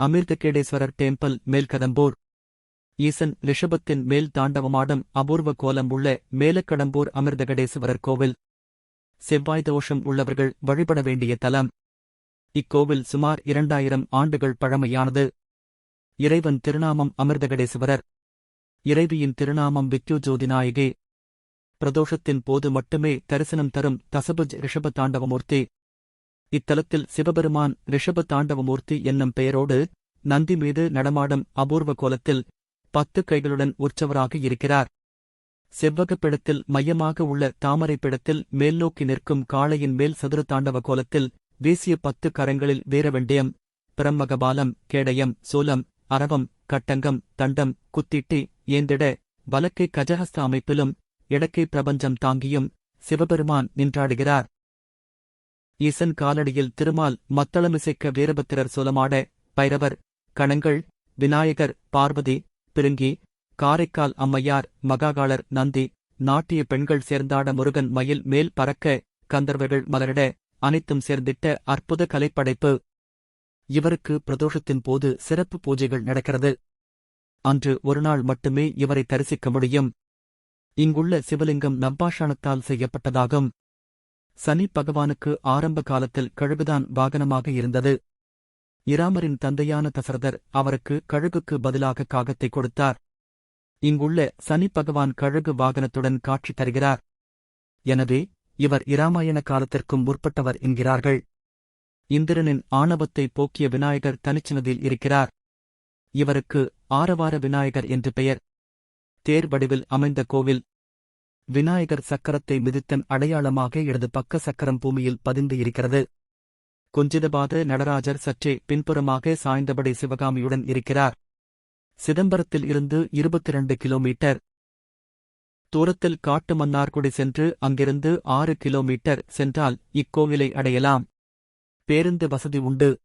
அமிர்தகேடேஸ்வரர் temple மேல்கதம்பூர். ஈசன் ரிஷபத்தின் மேல் தாண்டவமாடும் அபூர்வ கோலம் உள்ள மேலக்கடம்பூர் அமிர்தகடேஸ்வரர் கோவில். செவ்வாய் தோஷம் உள்ளவர்கள் வழிபட வேண்டிய தலம். இக்கோவில் சுமார் இரண்டாயிரம் ஆண்டுகள் பழமையானது. இறைவன் திருநாமம் அமிர்தகடேஸ்வரர். இறைவியின் திருநாமம் வித்யு ஜோதிநாயகே பிரதோஷத்தின் போது மட்டுமே தரிசனம் தரும் தசபுஜ் ரிஷப தாண்டவமூர்த்தி. இத்தலத்தில் சிவபெருமான் ரிஷப தாண்டவமூர்த்தி என்னும் பெயரோடு நந்தி மீது நடமாடும் அபூர்வ கோலத்தில் பத்து கைகளுடன் உற்சவராக இருக்கிறார். செவ்வகப்பிடத்தில் மையமாக உள்ள தாமரை பிடத்தில் மேல்நோக்கி நிற்கும் காளையின் மேல் சதுர தாண்டவ கோலத்தில் வீசிய பத்து கரங்களில் வீரவெண்டியம் பிரம்மகபாலம் கேடயம் சூலம் அரவம் கட்டங்கம் தண்டம் குத்திட்டி ஏந்திட வலக்கை கஜஹஸ்த அமைப்பிலும் இடக்கை பிரபஞ்சம் தாங்கியும் சிவபெருமான் நின்றாடுகிறார். ஈசன் காலடியில் திருமால் மத்தளமிசைக்க வீரபத்திரர் சுலமாட பைரவர் கணங்கள் விநாயகர் பார்வதி பிருங்கி காரைக்கால் அம்மையார் மகாகாளர் நந்தி நாட்டிய பெண்கள் சேர்ந்தாட முருகன் மயில் மேல் பறக்க கந்தர்வர்கள் மலரிட அனைத்தும் சேர்ந்திட்ட அற்புத கலைப்படைப்பு. இவருக்கு பிரதோஷத்தின் போது சிறப்பு பூஜைகள் நடக்கிறது. அன்று ஒருநாள் மட்டுமே இவரை தரிசிக்க முடியும். இங்குள்ள சிவலிங்கம் நம்பாஷானத்தால் செய்யப்பட்டதாகும். சனி பகவானுக்கு ஆரம்ப காலத்தில் கழுகுதான் வாகனமாக இருந்தது. இராமரின் தந்தையான தசரதர் அவருக்கு கழுகுக்கு பதிலாக காகத்தை கொடுத்தார். இங்குள்ள சனி பகவான் கழுகு வாகனத்துடன் காட்சி தருகிறார். எனவே இவர் இராமாயண காலத்திற்கும் முற்பட்டவர் என்கிறார்கள். இந்திரனின் ஆணவத்தை போக்கிய விநாயகர் தனிச்சினதில் இருக்கிறார். இவருக்கு ஆரவார விநாயகர் என்று பெயர். தேர் வடிவில் அமைந்த கோவில் விநாயகர் சக்கரத்தை மிதித்தன் அடையாளமாக இடது பக்க சக்கரம் பூமியில் பதிந்து இருக்கிறது. குஞ்சிதபாத நடராஜர் சற்றே பின்புறமாக சாய்ந்தபடி சிவகாமியுடன் இருக்கிறார். சிதம்பரத்தில் இருந்து இருபத்தி இரண்டு கிலோமீட்டர். தூரத்தில் காட்டு மன்னார்குடி சென்று அங்கிருந்து ஆறு கிலோமீட்டர் சென்றால் இக்கோவிலை அடையலாம். பேருந்து வசதி உண்டு.